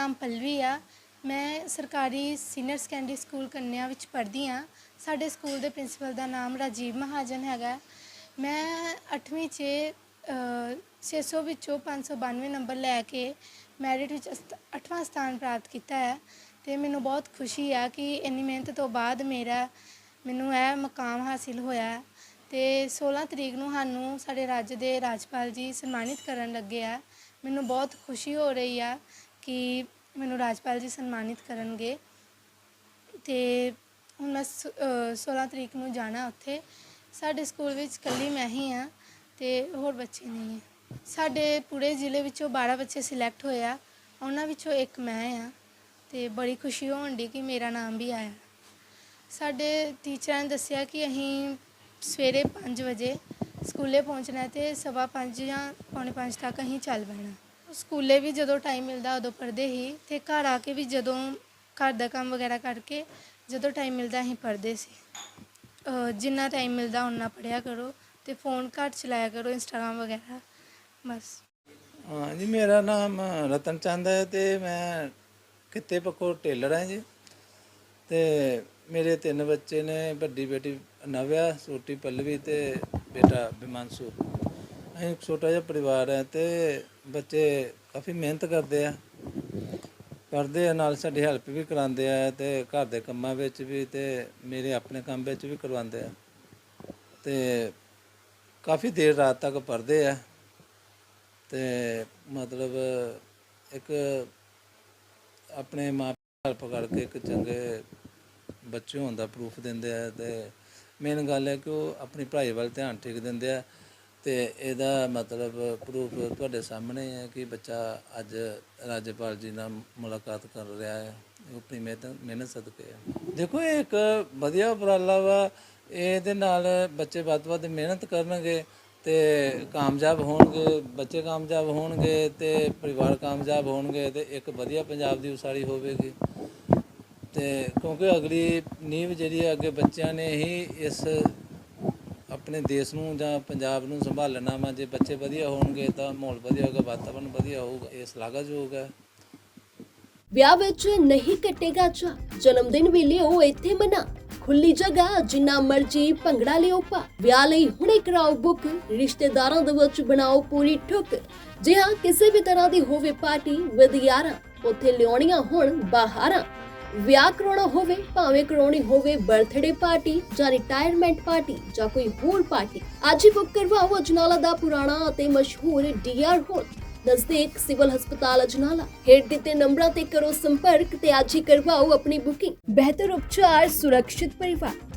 ਨਾਮ ਪਲਵੀ ਆ। ਮੈਂ ਸਰਕਾਰੀ ਸੀਨੀਅਰ ਸੈਕੰਡਰੀ ਸਕੂਲ ਕੰਨਿਆ ਵਿੱਚ ਪੜ੍ਹਦੀ ਆ। ਸਾਡੇ ਸਕੂਲ ਦੇ ਪ੍ਰਿੰਸੀਪਲ ਦਾ ਨਾਮ ਰਾਜੀਵ ਮਹਾਜਨ ਹੈਗਾ। ਮੈਂ 8ਵੀਂ 'ਚ ਅ, 600 ਵਿੱਚੋਂ 592 ਨੰਬਰ ਲੈ ਕੇ ਮੈਰਿਟ ਵਿੱਚ 8ਵਾਂ ਸਥਾਨ ਪ੍ਰਾਪਤ ਕੀਤਾ ਹੈ। ਤੇ ਮੈਨੂੰ ਬਹੁਤ ਖੁਸ਼ੀ ਆ ਕਿ ਇੰਨੀ ਮਿਹਨਤ ਤੋਂ ਬਾਅਦ ਮੇਰਾ ਮੈਨੂੰ ਇਹ ਮਕਾਮ ਹਾਸਿਲ ਹੋਇਆ। ਹੈ ਤੇ 16 ਤਰੀਕ ਨੂੰ ਸਾਨੂੰ ਸਾਡੇ ਰਾਜ ਦੇ ਰਾਜਪਾਲ ਜੀ ਸਨਮਾਨਿਤ ਕਰਨ ਲੱਗੇ ਆ। ਮੈਨੂੰ ਬਹੁਤ ਖੁਸ਼ੀ ਹੋ ਰਹੀ ਆ ਕਿ ਮੈਨੂੰ ਰਾਜਪਾਲ ਜੀ ਸਨਮਾਨਿਤ ਕਰਨਗੇ। ਅਤੇ ਹੁਣ ਮੈਂ ਸ- ਅ, 16 ਤਰੀਕ ਨੂੰ ਜਾਣਾ ਉੱਥੇ। ਸਾਡੇ ਸਕੂਲ ਵਿੱਚ ਇਕੱਲੀ ਮੈਂ ਹੀ ਹਾਂ ਅਤੇ ਹੋਰ ਬੱਚੇ ਨਹੀਂ ਹੈ। ਸਾਡੇ ਪੂਰੇ ਜ਼ਿਲ੍ਹੇ ਵਿੱਚੋਂ 12 ਬੱਚੇ ਸਿਲੈਕਟ ਹੋਏ ਆ। ਉਹਨਾਂ ਵਿੱਚੋਂ ਇੱਕ ਮੈਂ ਹਾਂ ਅਤੇ ਬੜੀ ਖੁਸ਼ੀ ਹੋਣ ਦੀ ਕਿ ਮੇਰਾ ਨਾਮ ਵੀ ਆਇਆ। ਸਾਡੇ ਟੀਚਰਾਂ ਨੇ ਦੱਸਿਆ ਕਿ ਅਸੀਂ ਸਵੇਰੇ 5 ਵਜੇ ਸਕੂਲੇ ਪਹੁੰਚਣਾ ਹੈ ਤੇ ਸਵਾ ਪੰਜ ਜਾਂ ਪੌਣੇ ਪੰਜ ਤੱਕ ਅਸੀਂ ਚੱਲ ਪੈਣਾ। ਸਕੂਲੇ ਵੀ ਜਦੋਂ ਟਾਈਮ ਮਿਲਦਾ ਉਦੋਂ ਪੜ੍ਹਦੇ ਹੀ ਤੇ ਘਰ ਆ ਕੇ ਵੀ ਜਦੋਂ ਘਰ ਦਾ ਕੰਮ ਵਗੈਰਾ ਕਰਕੇ ਜਦੋਂ ਟਾਈਮ ਮਿਲਦਾ ਅਸੀਂ ਪੜ੍ਹਦੇ ਸੀ। ਜਿੰਨਾ ਟਾਈਮ ਮਿਲਦਾ ਉਨਾ ਪੜ੍ਹਿਆ ਕਰੋ ਤੇ ਫੋਨ ਘੱਟ ਚਲਾਇਆ ਕਰੋ ਇੰਸਟਾਗ੍ਰਾਮ ਵਗੈਰਾ, ਬਸ। ਹਾਂ ਜੀ ਮੇਰਾ ਨਾਮ ਰਤਨ ਚੰਦ ਹੈ ਤੇ ਮੈਂ ਕਿੱਤੇ ਪੱਕੋ ਟੇਲਰ ਹਾਂ ਜੀ। ਤੇ ਮੇਰੇ ਤਿੰਨ ਬੱਚੇ ਨੇ, ਵੱਡੀ ਬੇਟੀ ਨਵਿਆ, ਛੋਟੀ ਪੱਲਵੀ ਤੇ ਬੇਟਾ ਬਿਮਾਂਸੂ। ਅਸੀਂ ਇੱਕ ਛੋਟਾ ਜਿਹਾ ਪਰਿਵਾਰ ਹੈ ਤੇ ਬੱਚੇ ਕਾਫੀ ਮਿਹਨਤ ਕਰਦੇ ਆ। ਪੜ੍ਹਦੇ ਆ, ਨਾਲ ਸਾਡੀ ਹੈਲਪ ਵੀ ਕਰਾਉਂਦੇ ਆ ਤੇ ਘਰ ਦੇ ਕੰਮਾਂ ਵਿੱਚ ਵੀ ਤੇ ਮੇਰੇ ਆਪਣੇ ਕੰਮ ਵਿੱਚ ਵੀ ਕਰਵਾਉਂਦੇ ਆ। ਤੇ ਕਾਫੀ ਦੇਰ ਰਾਤ ਤੱਕ ਪੜ੍ਹਦੇ ਆ। ਤੇ ਮਤਲਬ ਇੱਕ ਆਪਣੇ ਮਾਂ ਹੈਲਪ ਕਰਕੇ ਇੱਕ ਚੰਗੇ ਬੱਚੇ ਹੋਣ ਦਾ ਪ੍ਰੂਫ ਦਿੰਦੇ ਆ ਤੇ ਮੇਨ ਗੱਲ ਹੈ ਕਿ ਉਹ ਆਪਣੀ ਪੜ੍ਹਾਈ ਵੱਲ ਧਿਆਨ ਠੀਕ ਦਿੰਦੇ ਆ। ਤੇ ਇਹਦਾ ਮਤਲਬ ਪ੍ਰੂਫ ਤੁਹਾਡੇ ਸਾਹਮਣੇ ਹੈ ਕਿ ਬੱਚਾ ਅੱਜ ਰਾਜਪਾਲ ਜੀ ਨਾਲ ਮੁਲਾਕਾਤ ਕਰ ਰਿਹਾ ਹੈ ਆਪਣੀ ਮਿਹਨਤ ਮਿਹਨਤ ਸਦਕੇ ਦੇਖੋ, ਇਹ ਇੱਕ ਵਧੀਆ ਉਪਰਾਲਾ ਵਾ। ਇਹਦੇ ਨਾਲ ਬੱਚੇ ਵੱਧ ਤੋਂ ਵੱਧ ਮਿਹਨਤ ਕਰਨਗੇ ਤੇ ਕਾਮਯਾਬ ਹੋਣਗੇ, ਬੱਚੇ ਕਾਮਯਾਬ ਹੋਣਗੇ ਤੇ ਪਰਿਵਾਰ ਕਾਮਯਾਬ ਹੋਣਗੇ ਤੇ ਇੱਕ ਵਧੀਆ ਪੰਜਾਬ ਦੀ ਉਸਾਰੀ ਹੋਵੇਗੀ। ਤੇ ਕਿਉਂਕਿ ਅਗਲੀ ਨੀਂਵ ਜਿਹੜੀ ਹੈ ਅੱਗੇ ਬੱਚਿਆਂ ਨੇ ਹੀ ਇਸ ਆਪਣੇ ਦੇਸ਼ ਨੂੰ ਜਾਂ ਪੰਜਾਬ ਨੂੰ ਸੰਭਾਲਣਾ ਵਾ, ਜੇ ਬੱਚੇ ਵਧੀਆ ਹੋਣਗੇ ਤਾਂ ਮਾਹੌਲ ਵਧੀਆ ਹੋਊਗਾ, ਵਾਤਾਵਰਨ ਵਧੀਆ ਹੋਊਗਾ, ਇਹ ਸ਼ਲਾਘਾਯੋਗ ਹੈ। ਵਿਆਹ ਵਿੱਚ ਨਹੀਂ ਕੱਟੇਗਾ ਚਾ ਜਨਮ ਦਿਨ ਵੀ ਲਿਓ ਇੱਥੇ ਮਨਾ। ਖੁੱਲੀ ਜਗ੍ਹਾ, ਜਿੰਨਾ ਮਰਜ਼ੀ ਭੰਗੜਾ ਲਿਓ ਪਾ। ਵਿਆਹ ਲਈ ਹੁਣੇ ਕਰਾਓ ਬੁੱਕ, ਰਿਸ਼ਤੇਦਾਰਾਂ ਦੇ ਵਿੱਚ ਬਣਾਓ ਪੂਰੀ ਠੁੱਕ। ਜੇ ਹਾਂ, ਕਿਸੇ ਵੀ ਤਰ੍ਹਾਂ ਦੀ ਹੋਵੇ ਪਾਰਟੀ ਵਿਦ ਯਾਰਾਂ ਉੱਥੇ ਲਿਆਉਣੀਆਂ ਹੁਣ ਬਾਹਰਾਂ। ਵਿਆਹ ਕਰਾਉਣਾ ਹੋਵੇ, ਭਾਵੇਂ ਕਰਾਉਣੀ ਹੋਵੇ ਬਰਥਡੇ ਪਾਰਟੀ ਜਾਂ ਰਿਟਾਇਰਮੈਂਟ ਪਾਰਟੀ ਜਾਂ ਕੋਈ ਹੋਰ ਪਾਰਟੀ ਅੱਜ ਹੀ ਬੁੱਕ ਕਰਵਾਓ ਅਜਨਾਲਾ ਦਾ ਪੁਰਾਣਾ ਅਤੇ ਮਸ਼ਹੂਰ ਡੀਆਰ ਹੋਲ ਨਜ਼ਦੀਕ ਸਿਵਲ ਹਸਪਤਾਲ ਅਜਨਾਲਾ। ਹੇਠ ਦਿੱਤੇ ਨੰਬਰਾਂ ਤੇ ਕਰੋ ਸੰਪਰਕ ਤੇ ਅੱਜ ਹੀ ਕਰਵਾਓ ਆਪਣੀ ਬੁਕਿੰਗ ਬਿਹਤਰ ਉਪਚਾਰ, ਸੁਰੱਖਿਅਤ ਪਰਿਵਾਰ।